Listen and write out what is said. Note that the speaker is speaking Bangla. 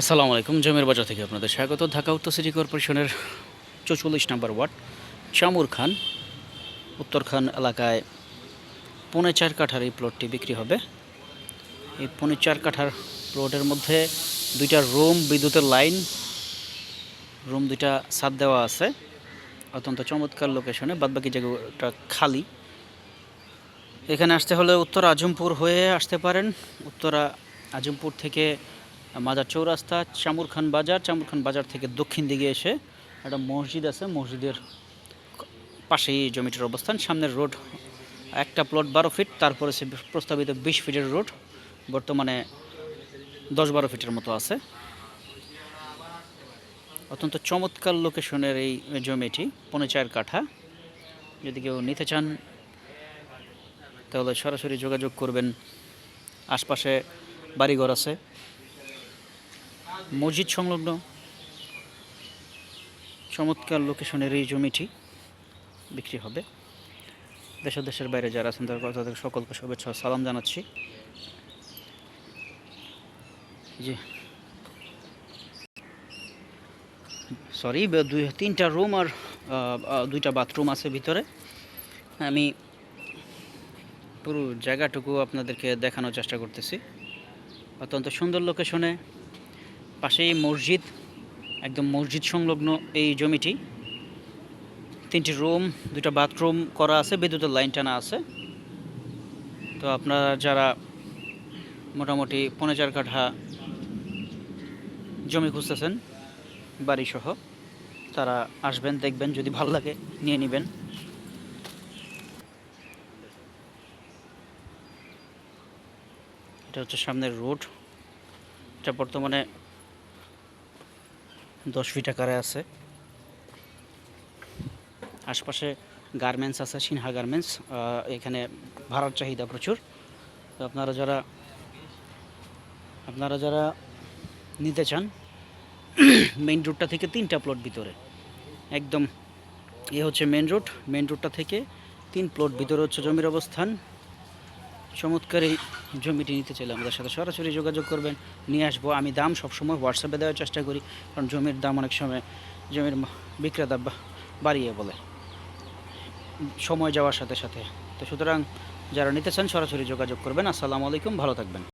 আসসালামু আলাইকুম, জমির বাজার থেকে আপনাদের স্বাগত। ঢাকা উত্তর সিটি কর্পোরেশনের চৌচল্লিশ নম্বর ওয়ার্ড, চামুর খান, উত্তর খান এলাকায় পৌনে চার কাঠার এই প্লটটি বিক্রি হবে। এই পৌনে চার কাঠার প্লটের মধ্যে দুইটা রুম বিদ্যুতের লাইন রুম দুইটা সাদ দেওয়া আছে। অত্যন্ত চমৎকার লোকেশনে বাদবাকি জায়গাটা খালি। এখানে আসতে হলে উত্তর আজমপুর হয়ে আসতে পারেন। উত্তরা আজমপুর থেকে মাজার চৌরাস্তা চামুর খান বাজার চামুর খান বাজার থেকে দক্ষিণ দিকে এসে একটা মসজিদ আছে, মসজিদের পাশেই জমিটির অবস্থান, সামনের রোড একটা প্লট বারো ফিট, তারপরে সে প্রস্তাবিত বিশ ফিটের রোড, বর্তমানে দশ বারো ফিটের মতো আছে। অত্যন্ত চমৎকার লোকেশনের এই জমিটি, পৌনে চার কাঠা। যদি কেউ নিতে চান, তাহলে সরাসরি যোগাযোগ করবেন। আশপাশে বাড়িঘর আছে। মসজিদ সংলগ্ন। চমৎকার লোকেশনের এই জমিটি বিক্রি হবে। দেশ দেশের বাইরে যারা আছেন, তাদের সকলকে শুভেচ্ছা সালাম জানাচ্ছি। জি। সরি দুই তিনটা রুম আর দুইটা বাথরুম আছে ভিতরে। আমি পুরো জায়গাটুকু আপনাদেরকে দেখানোর চেষ্টা করতেছি। অত্যন্ত সুন্দর লোকেশনে পাশেই মসজিদ, একদম মসজিদ সংলগ্ন এই জমিটি। তিনটি রুম দুটো বাথরুম করা আছে, বিদ্যুতের লাইন টানা আছে। তো আপনারা যারা মোটামুটি পনেরো চার কাঠা জমি খুঁজতেছেন, বাড়িসহ, তারা আসবেন, দেখবেন, যদি ভালো লাগে, নিয়ে নেবেন। এটা হচ্ছে সামনের রোড। এটা বর্তমানে দশ ফিট আকারে আছে। আশপাশে গার্মেন্টস আছে, সিনহা গার্মেন্টস এখানে ভাড়ার চাহিদা প্রচুর। আপনারা যারা আপনারা যারা নিতে চান মেইন রোডটা থেকে তিনটা প্লট ভিতরে। একদম এ হচ্ছে মেন রোড মেন রোডটা থেকে তিন প্লট ভিতরে হচ্ছে জমির অবস্থান। চমৎকার এই জমিটি নিতে চাইলে আমাদের সাথে সরাসরি যোগাযোগ করবেন। নিয়ে আসব। আমি দাম সবসময় হোয়াটসঅ্যাপে দেওয়ার চেষ্টা করি। কারণ জমির দাম অনেক সময় জমির বিক্রেতা বাড়িয়ে বলে। সময় যাওয়ার সাথে সাথে। তো সুতরাং যারা নিতে চান সরাসরি যোগাযোগ করবেন। আসসালামু আলাইকুম। ভালো থাকবেন।